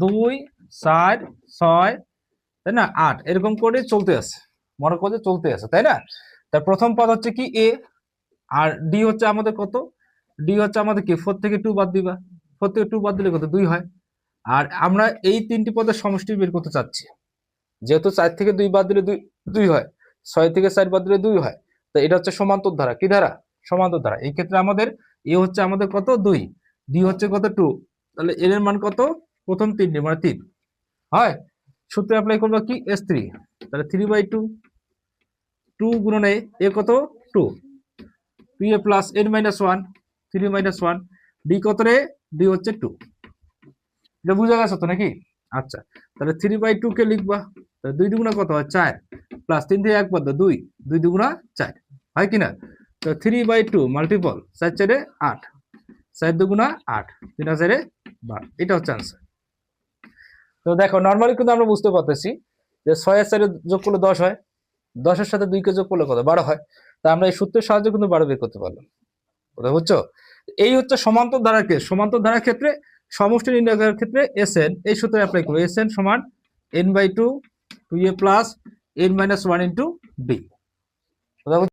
দুই, চার, ছয়, তাই না? আট। এরকম করে চলতে আছে। মনে করো যে চলতে আছে, তাই না? তার প্রথম পদ হচ্ছে কি? এ আর ডি হচ্ছে আমাদের কত? ডি হচ্ছে আমাদের কি? ফোর থেকে টু বাদ দিবা। ফোর থেকে টু বাদ দিলে কত? দুই হয়। আর আমরা এই তিনটি পদের সমষ্টি বের করতে চাচ্ছি। যেহেতু চার থেকে দুই বাদ দিলে দুই দুই হয়। ছয় থেকে চার বাদ দিলে দুই হয়। তো এটা হচ্ছে সমান্তর ধারা। কি ধারা? সমান্তর ধারা। এই ক্ষেত্রে আমাদের এ হচ্ছে আমাদের কত? দুই। ডি হচ্ছে কত? টু তাহলে এর মান কত? প্রথম তিনটি মানে তিন। হয়? সূত্রে অ্যাপ্লাই করব কি? এস থ্রি তাহলে থ্রি বাই টু টু গুণন এ কত? Two two A plus N minus one three minus one D কত রে? ডি হচ্ছে টু এটা বুঝা গেছে তো নাকি? আচ্ছা তাহলে থ্রি বাই টু কে লিখবা। তাহলে দুই দুগুণা কত হয়? চার। প্লাস তিন থেকে এক বাদ দুই। দুই দুগুণা চার। হয় কিনা তো থ্রি বাই টু মাল্টিপল চার চারে আট। চার দুগুণা আট। তিন হাজারে বারো। এটা হচ্ছে আনসার তো দেখো নর্মালি কিন্তু আমরা বুঝতে পারতেছি যে ছয় চারে যোগ করলে দশ হয়, দশের সাথে দুইকে যোগ করলে কত? বারো হয়। তা আমরা এই সূত্রের সাহায্যে কিন্তু বারো বের করতে পারলাম। কথা বুঝছ? এই হচ্ছে সমান্তর ধারার কেস সমান্তর ধারার ক্ষেত্রে, সমষ্টি নির্ণয় করার ক্ষেত্রে এস এন এই সূত্রে অ্যাপ্লাই করব। এস এন সমান N by two two A plus N minus one into B